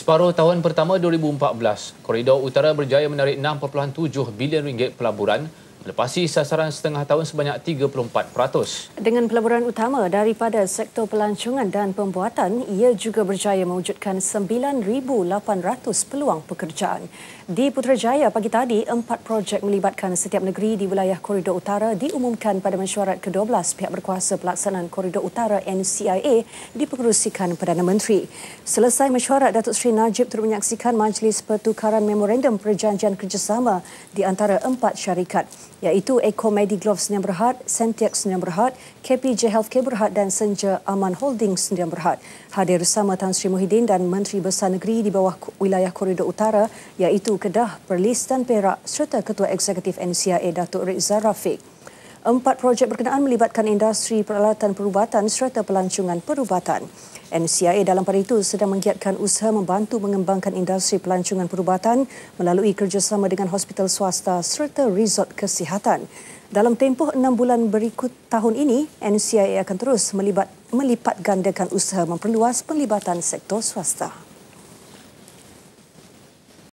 Separuh tahun pertama 2014, Koridor Utara berjaya menarik 6.7 bilion ringgit pelaburan melepasi sasaran setengah tahun sebanyak 34%. Dengan pelaburan utama daripada sektor pelancongan dan pembuatan, ia juga berjaya mewujudkan 9,800 peluang pekerjaan. Di Putrajaya pagi tadi, empat projek melibatkan setiap negeri di wilayah Koridor Utara diumumkan pada mesyuarat ke-12 pihak berkuasa pelaksanaan Koridor Utara NCIA dipengerusikan Perdana Menteri. Selesai mesyuarat, Datuk Seri Najib turut menyaksikan majlis pertukaran memorandum perjanjian kerjasama di antara empat syarikat iaitu Eco Medigloves Sdn Berhad, Sentex Sdn Berhad, KPJ Healthcare Berhad dan Senja Aman Holdings Sdn Berhad. Hadir bersama Tan Sri Muhyiddin dan Menteri Besar Negeri di bawah wilayah Koridor Utara iaitu Kedah, Perlis dan Perak serta Ketua Eksekutif NCIA Datuk Rizal Rafiq. Empat projek berkenaan melibatkan industri peralatan perubatan serta pelancongan perubatan. NCIA dalam pada itu sedang menggiatkan usaha membantu mengembangkan industri pelancongan perubatan melalui kerjasama dengan hospital swasta serta resort kesihatan. Dalam tempoh enam bulan berikut tahun ini, NCIA akan terus melibat, melipat gandakan usaha memperluas penglibatan sektor swasta.